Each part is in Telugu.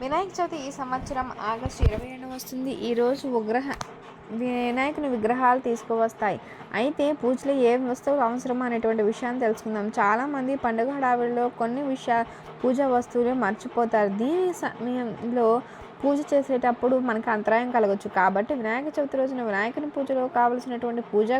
వినాయక చవితి ఈ సంవత్సరం ఆగస్టు ఇరవై రెండు వస్తుంది. ఈరోజు విగ్రహ వినాయకుని విగ్రహాలు తీసుకువస్తాయి. అయితే పూజలో ఏ వస్తువులు అవసరం అనేటువంటి విషయాన్ని తెలుసుకుందాం. చాలామంది పండుగ హడావిడిలో కొన్ని విషయా పూజా వస్తువులు మర్చిపోతారు. దీని సమయంలో పూజ చేసేటప్పుడు మనకు అంతరాయం కలగచ్చు. కాబట్టి వినాయక చవితి రోజున వినాయకుని పూజలో కావలసినటువంటి పూజ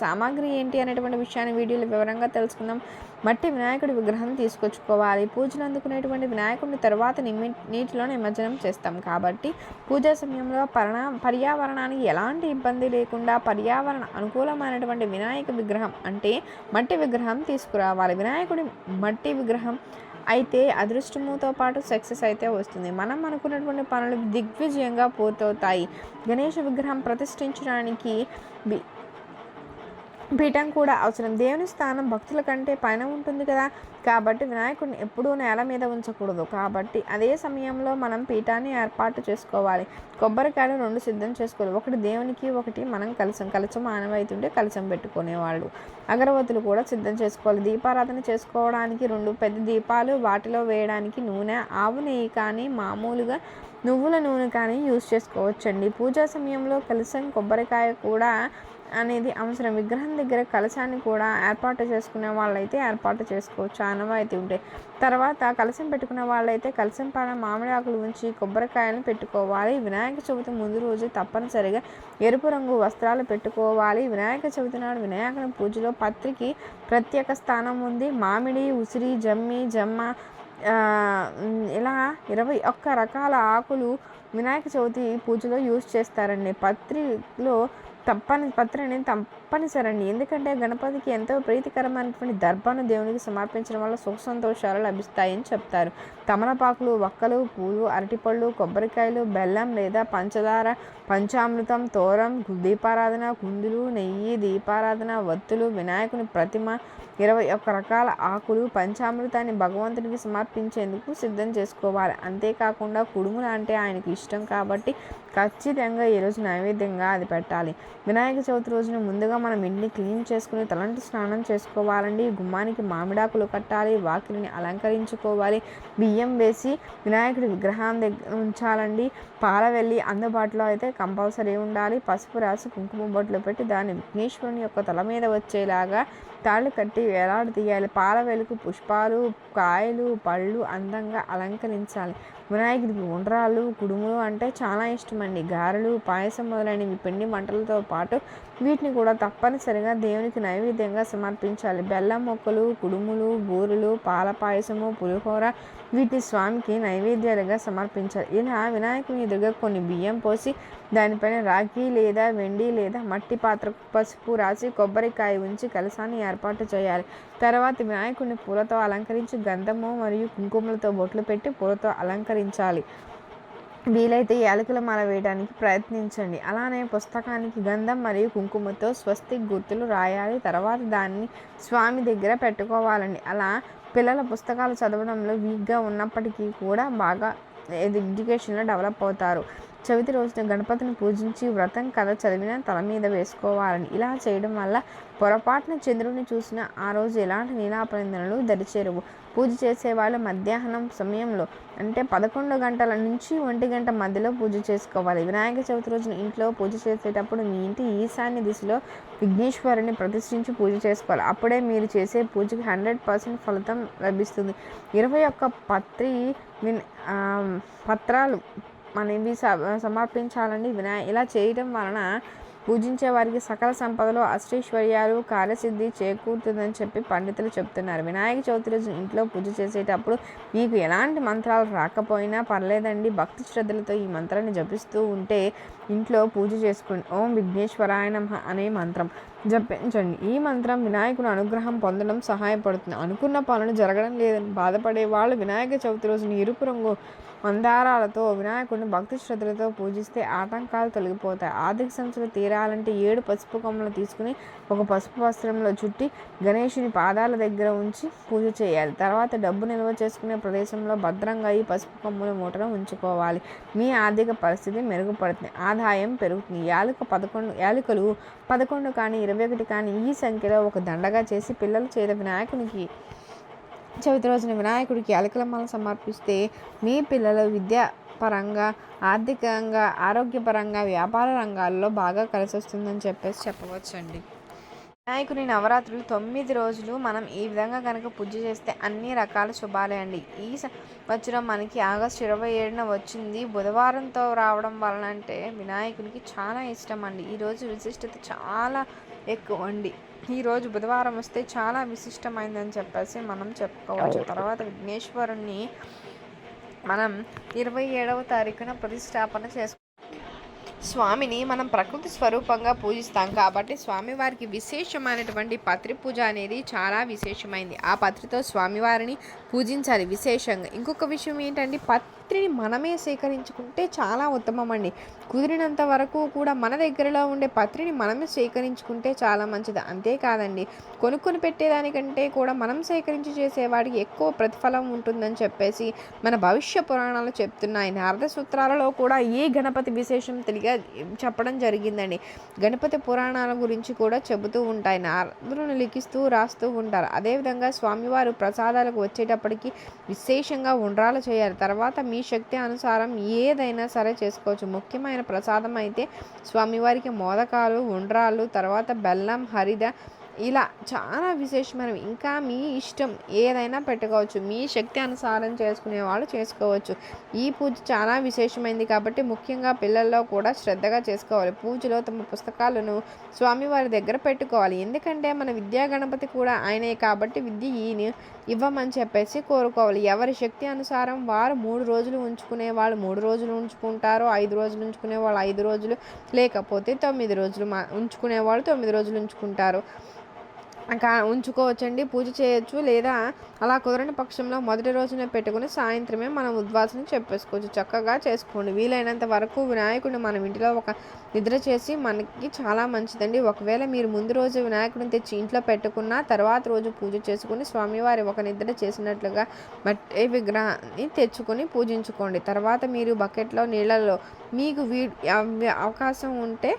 సామాగ్రి ఏంటి అనేటువంటి విషయాన్ని వీడియోలో వివరంగా తెలుసుకుందాం. మట్టి వినాయకుడి విగ్రహం తీసుకొచ్చుకోవాలి. పూజలు అందుకునేటువంటి వినాయకుడిని తర్వాత నిమ్మి నీటిలో నిమజ్జనం చేస్తాం. కాబట్టి పూజా సమయంలో పరణా పర్యావరణానికి ఎలాంటి ఇబ్బంది లేకుండా పర్యావరణ అనుకూలమైనటువంటి వినాయక విగ్రహం అంటే మట్టి విగ్రహం తీసుకురావాలి. వినాయకుడి మట్టి విగ్రహం అయితే అదృష్టముతో పాటు సక్సెస్ అయితే వస్తుంది. మనం అనుకున్నటువంటి పనులు దిగ్విజయంగా పూర్తవుతాయి. గణేష విగ్రహం ప్రతిష్ఠించడానికి పీఠం కూడా అవసరం. దేవుని స్థానం భక్తుల కంటే పైన ఉంటుంది కదా. కాబట్టి వినాయకుడిని ఎప్పుడూ నేల మీద ఉంచకూడదు. కాబట్టి అదే సమయంలో మనం పీఠాన్ని ఏర్పాటు చేసుకోవాలి. కొబ్బరికాయలు రెండు సిద్ధం చేసుకోవాలి. ఒకటి దేవునికి ఒకటి మనం కలసం. కలచం ఆనవైతుంటే కలసం పెట్టుకునేవాళ్ళు. అగరవత్తులు కూడా సిద్ధం చేసుకోవాలి. దీపారాధన చేసుకోవడానికి రెండు పెద్ద దీపాలు వాటిలో వేయడానికి నూనె ఆవు నెయ్యి కానీ మామూలుగా నువ్వుల నూనె కానీ యూజ్ చేసుకోవచ్చండి. పూజా సమయంలో కలసం కొబ్బరికాయ కూడా అనేది అవసరం. విగ్రహం దగ్గర కలశాన్ని కూడా ఏర్పాటు చేసుకునే వాళ్ళైతే ఏర్పాటు చేసుకోవచ్చు. ఆనవాయితీ ఉంటే. తర్వాత కలశం పెట్టుకునే వాళ్ళైతే కలశం పైన మామిడి ఆకులు ఉంచి కొబ్బరికాయలను పెట్టుకోవాలి. వినాయక చవితి ముందు రోజు తప్పనిసరిగా ఎరుపు రంగు వస్త్రాలు పెట్టుకోవాలి. వినాయక చవితి నాడు వినాయకుని పూజలో పత్రికి ప్రత్యేక స్థానం ఉంది. మామిడి ఉసిరి జమ్మి జమ్మ ఇలా ఇరవై ఒక్క రకాల ఆకులు వినాయక చవితి పూజలో యూజ్ చేస్తారండి. పత్రిలో తప్పని పత్రిని తప్పనిసరి తప్పనిసరండి ఎందుకంటే గణపతికి ఎంతో ప్రీతికరమైనటువంటి దర్భను దేవునికి సమర్పించడం వల్ల సుఖ సంతోషాలు లభిస్తాయని చెప్తారు. తమలపాకులు వక్కలు పూలు అరటిపళ్ళు కొబ్బరికాయలు బెల్లం లేదా పంచదార పంచామృతం తోరం దీపారాధన కుందులు నెయ్యి దీపారాధన వత్తులు వినాయకుని ప్రతిమ ఇరవై ఒక్క రకాల ఆకులు పంచామృతాన్ని భగవంతుడికి సమర్పించేందుకు సిద్ధం చేసుకోవాలి. అంతేకాకుండా కుడుములు అంటే ఆయనకు ఇష్టం కాబట్టి ఖచ్చితంగా ఈరోజు నైవేద్యంగా అది పెట్టాలి. వినాయక చవితి రోజున ముందుగా మనం ఇంటిని క్లీన్ చేసుకుని తలంటి స్నానం చేసుకోవాలండి. గుమ్మానికి మామిడాకులు కట్టాలి వాకిలిని అలంకరించుకోవాలి బియ్యం వేసి వినాయకుడి విగ్రహం దగ్గర ఉంచాలండి. పాల వెళ్ళి అందుబాటులో అయితే కంపల్సరీ ఉండాలి. పసుపు రాసి కుంకుమ బొట్లు పెట్టి దాన్ని విఘ్నేశ్వరుని యొక్క తల మీద వచ్చేలాగా తాళ్ళు కట్టి వేలాడు తీయాలి. పాల వెలుగు పుష్పాలు కాయలు పళ్ళు అందంగా అలంకరించాలి. వినాయకుడికి ఉండ్రాలు కుడుములు అంటే చాలా ఇష్టమండి. గారెలు పాయసం మొదలైనవి పిండి వంటలతో పాటు వీటిని కూడా తప్పనిసరిగా దేవునికి నైవేద్యంగా సమర్పించాలి. బెల్లం మొక్కలు కుడుములు బూరెలు పాల పాయసము పులిహోర వీటిని స్వామికి నైవేద్యాలుగా సమర్పించాలి. ఇలా వినాయకుని ఎదురుగా కొన్ని బియ్యం పోసి దానిపైన రాగి లేదా వెండి లేదా మట్టి పాత్ర పసుపు రాసి కొబ్బరికాయ ఉంచి కలసాన్ని ఏర్పాటు చేయాలి. తర్వాత వినాయకుడిని పూలతో అలంకరించి గంధము మరియు కుంకుమలతో బొట్లు పెట్టి పూలతో అలంకరించాలి. వీలైతే యాలకుల మాల వేయడానికి ప్రయత్నించండి. అలానే పుస్తకానికి గంధం మరియు కుంకుమతో స్వస్తిక్ గుర్తులు రాయాలి. తర్వాత దాన్ని స్వామి దగ్గర పెట్టుకోవాలండి. అలా పిల్లల పుస్తకాలు చదవడంలో వీక్గా ఉన్నప్పటికీ కూడా బాగా ఎడ్యుకేషన్లో డెవలప్ అవుతారు. చవితి రోజున గణపతిని పూజించి వ్రతం కథ చదివిన తల మీద వేసుకోవాలని. ఇలా చేయడం వల్ల పొరపాటున చంద్రుడిని చూసిన ఆ రోజు ఎలాంటి నీలాపనిందనలు దరిచేరువు. పూజ చేసేవాళ్ళు మధ్యాహ్నం సమయంలో అంటే పదకొండు గంటల నుంచి ఒంటి గంట మధ్యలో పూజ చేసుకోవాలి. వినాయక చవితి రోజున ఇంట్లో పూజ చేసేటప్పుడు మీ ఇంటి ఈశాన్య దిశలో విఘ్నేశ్వరుని ప్రతిష్ఠించి పూజ చేసుకోవాలి. అప్పుడే మీరు చేసే పూజకి హండ్రెడ్ పర్సెంట్ ఫలితం లభిస్తుంది. ఇరవై ఒక్క పత్రి విన్ పత్రాలు అనేవి సమర్పించాలండి. వినాయ ఇలా చేయడం వలన పూజించే వారికి సకల సంపదలు అష్టైశ్వర్యాలు కార్యసిద్ధి చేకూరుతుందని చెప్పి పండితులు చెప్తున్నారు. వినాయక చవితి రోజు ఇంట్లో పూజ చేసేటప్పుడు మీకు ఎలాంటి మంత్రాలు రాకపోయినా పర్లేదండి. భక్తి శ్రద్ధలతో ఈ మంత్రాన్ని జపిస్తూ ఉంటే ఇంట్లో పూజ చేసుకోండి ఓం విఘ్నేశ్వరాయ నమ అనే మంత్రం జపించండి. ఈ మంత్రం వినాయకుడు అనుగ్రహం పొందడం సహాయపడుతుంది. అనుకున్న పనులు జరగడం లేదని బాధపడే వాళ్ళు వినాయక చవితి రోజున ఎరుపు రంగు మందారాలతో వినాయకుడిని భక్తి శ్రద్ధలతో పూజిస్తే ఆటంకాలు తొలగిపోతాయి. ఆర్థిక సమస్యలు తీరాలంటే ఏడు పసుపు కొమ్మలు తీసుకుని ఒక పసుపు వస్త్రంలో చుట్టి గణేషుని పాదాల దగ్గర ఉంచి పూజ చేయాలి. తర్వాత డబ్బు నిల్వ చేసుకునే ప్రదేశంలో భద్రంగా ఈ పసుపు కొమ్మల మూటను ఉంచుకోవాలి. మీ ఆర్థిక పరిస్థితి మెరుగుపడుతుంది. ఆదాయం పెరుగుతుంది. యాలుక పదకొండు యాలుకలు పదకొండు కానీ ఇరవై ఒకటి కానీ ఈ సంఖ్యలో ఒక దండగా చేసి పిల్లల చేత వినాయకునికి చవితి రోజున వినాయకుడికి అలకలమ్మలు సమర్పిస్తే మీ పిల్లలు విద్యా పరంగా ఆర్థికంగా ఆరోగ్యపరంగా వ్యాపార రంగాల్లో బాగా కలిసి వస్తుందని చెప్పేసి చెప్పవచ్చండి. వినాయకుని నవరాత్రులు తొమ్మిది రోజులు మనం ఈ విధంగా కనుక పూజ చేస్తే అన్ని రకాల శుభాలే అండి. ఈ సంవత్సరం మనకి ఆగస్టు ఇరవై ఏడున వచ్చింది. బుధవారంతో రావడం వలన అంటే వినాయకునికి చాలా ఇష్టం అండి. ఈరోజు విశిష్టత చాలా ఎక్కువ అండి. ఈరోజు బుధవారం వస్తే చాలా విశిష్టమైందని చెప్పేసి మనం చెప్పుకోవచ్చు. తర్వాత విఘ్నేశ్వరుణ్ణి మనం ఇరవై ఏడవ తారీఖున ప్రతిష్టాపన చేసుకుంటాం స్వామిని మనం ప్రకృతి స్వరూపంగా పూజిస్తాం కాబట్టి స్వామివారికి విశేషమైనటువంటి పత్రి పూజ అనేది చాలా విశేషమైంది. ఆ పత్రితో స్వామివారిని పూజించాలి విశేషంగా. ఇంకొక విషయం ఏంటంటే పత్రిని మనమే సేకరించుకుంటే చాలా ఉత్తమం అండి కుదిరినంత వరకు కూడా మన దగ్గరలో ఉండే పత్రిని మనమే సేకరించుకుంటే చాలా మంచిది. అంతేకాదండి కొనుక్కొని పెట్టేదానికంటే కూడా మనం సేకరించి చేసేవాడికి ఎక్కువ ప్రతిఫలం ఉంటుందని చెప్పేసి మన భవిష్య పురాణాలు చెప్తున్నాయి. నారద సూత్రాలలో కూడా ఈ గణపతి విశేషం తెలియ చెప్పడం జరిగిందండి. గణపతి పురాణాల గురించి కూడా చెబుతూ ఉంటాయి. నారదులను లిఖిస్తూ రాస్తూ ఉంటారు. అదేవిధంగా స్వామివారు ప్రసాదాలకు వచ్చేటప్పటికి విశేషంగా ఉండ్రాలు చేయాలి. తర్వాత మీ శక్తి అనుసారం ఏదైనా సరే చేసుకోవచ్చు. ముఖ్యమైన ప్రసాదం అయితే స్వామివారికి మోదకాలు ఉండ్రాళ్ళు తర్వాత బెల్లం హరిద ఇలా చాలా విశేషమైన ఇంకా మీ ఇష్టం ఏదైనా పెట్టుకోవచ్చు. మీ శక్తి అనుసారం చేసుకునే వాళ్ళు చేసుకోవచ్చు. ఈ పూజ చాలా విశేషమైంది కాబట్టి ముఖ్యంగా పిల్లల్లో కూడా శ్రద్ధగా చేసుకోవాలి. పూజలో తమ పుస్తకాలను స్వామివారి దగ్గర పెట్టుకోవాలి. ఎందుకంటే మన విద్యా గణపతి కూడా ఆయనే కాబట్టి విద్య ఈయన. ఇవ్వమని చెప్పేసి కోరుకోవాలి. ఎవరి శక్తి అనుసారం వారు మూడు రోజులు ఉంచుకునే వాళ్ళు మూడు రోజులు ఉంచుకుంటారు ఐదు రోజులు ఉంచుకునే వాళ్ళు ఐదు రోజులు లేకపోతే తొమ్మిది రోజులు మా ఉంచుకునే వాళ్ళు తొమ్మిది రోజులు ఉంచుకుంటారు. ఉంచుకోవచ్చండి. పూజ చేయొచ్చు లేదా అలా కుదరని పక్షంలో మొదటి రోజున పెట్టుకుని సాయంత్రమే మనం ఉద్వాసన చెప్పేసుకోవచ్చు. చక్కగా చేసుకోండి. వీలైనంత వరకు వినాయకుడిని మనం ఇంటిలో ఒక నిద్ర చేసి మనకి చాలా మంచిదండి. ఒకవేళ మీరు ముందు రోజు వినాయకుడిని తెచ్చి ఇంట్లో పెట్టుకున్న తర్వాత రోజు పూజ చేసుకుని స్వామివారి ఒక నిద్ర చేసినట్లుగా మట్టి విగ్రహాన్ని తెచ్చుకొని పూజించుకోండి. తర్వాత మీరు బకెట్లో నీళ్ళలో మీకు వీ అవకాశం ఉంటే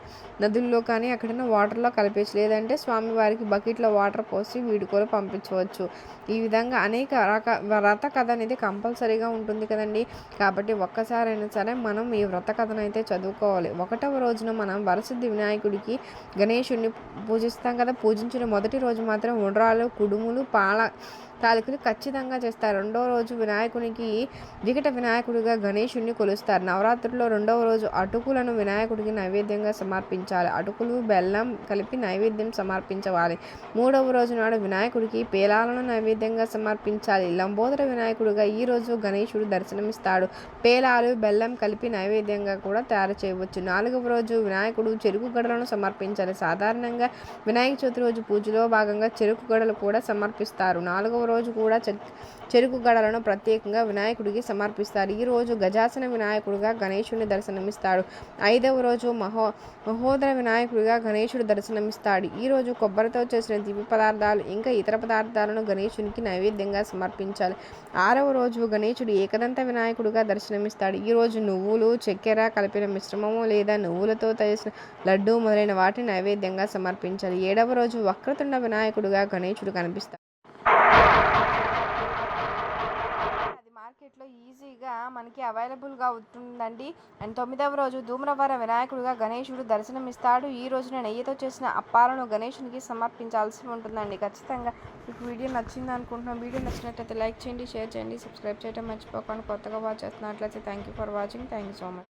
నదుల్లో కానీ ఎక్కడైనా వాటర్లో కలిపేసి లేదంటే స్వామివారికి బకెట్లో వాటర్ పోసి వీడుకోలు పంపించవచ్చు. ఈ విధంగా అనేక రక వ్రత కథ అనేది కంపల్సరీగా ఉంటుంది కదండి. కాబట్టి ఒక్కసారైనా సరే మనం ఈ వ్రత కథను అయితే చదువుకోవాలి. ఒకటవ రోజున మనం వరసిద్ధి వినాయకుడికి గణేషుణ్ణి పూజిస్తాం కదా. పూజించిన మొదటి రోజు మాత్రం ఉండ్రాలు కుడుములు పాల తాలూకులు ఖచ్చితంగా చేస్తారు. రెండో రోజు వినాయకునికి వికట వినాయకుడిగా గణేషుడిని కొలుస్తారు. నవరాత్రుల్లో రెండవ రోజు అటుకులను వినాయకుడికి నైవేద్యంగా సమర్పించాలి. అటుకులు బెల్లం కలిపి నైవేద్యం సమర్పించవాలి. మూడవ రోజు నాడు వినాయకుడికి పేలాలను నైవేద్యంగా సమర్పించాలి. లంబోదర వినాయకుడిగా ఈ రోజు గణేశుడు దర్శనమిస్తాడు. పేలాలు బెల్లం కలిపి నైవేద్యంగా కూడా తయారు చేయవచ్చు. నాలుగవ రోజు వినాయకుడు చెరుకు గడలను సమర్పించాలి. సాధారణంగా వినాయక చవితి రోజు పూజలో భాగంగా చెరుకు గడలు కూడా సమర్పిస్తారు. నాలుగవ రోజు కూడా చెరుకు గడలను ప్రత్యేకంగా వినాయకుడికి సమర్పిస్తారు. ఈ రోజు గజాసన వినాయకుడిగా గణేశుని దర్శనమిస్తాడు. ఐదవ రోజు మహో మహోదర వినాయకుడిగా గణేశుడు దర్శనమిస్తాడు. ఈ రోజు కొబ్బరితో చేసిన దివ్య పదార్థాలు ఇంకా ఇతర పదార్థాలను గణేశునికి నైవేద్యంగా సమర్పించాలి. ఆరవ రోజు గణేశుడు ఏకదంత వినాయకుడిగా దర్శనమిస్తాడు. ఈ రోజు నువ్వులు చక్కెర కలిపిన మిశ్రమము లేదా నువ్వులతో చేసిన లడ్డు మొదలైన వాటిని నైవేద్యంగా సమర్పించాలి. ఏడవ రోజు వక్రతుండ వినాయకుడుగా గణేశుడు కనిపిస్తాడు అది మార్కెట్లో ఈజీగా మనకి అవైలబుల్గా ఉంటుందండి. అండ్ తొమ్మిదవ రోజు ధూమ్రవర వినాయకుడిగా గణేశుడు దర్శనమిస్తాడు. ఈ రోజున నెయ్యితో చేసిన అప్పాలను గణేశునికి సమర్పించాల్సి ఉంటుందండి. ఖచ్చితంగా మీకు వీడియో నచ్చింది అనుకుంటున్నాను వీడియో నచ్చినట్లయితే లైక్ చేయండి షేర్ చేయండి సబ్స్క్రైబ్ చేయడం మర్చిపోకండి. కొత్తగా వాచ్ చేస్తున్నట్లయితే thank you for watching thank you so much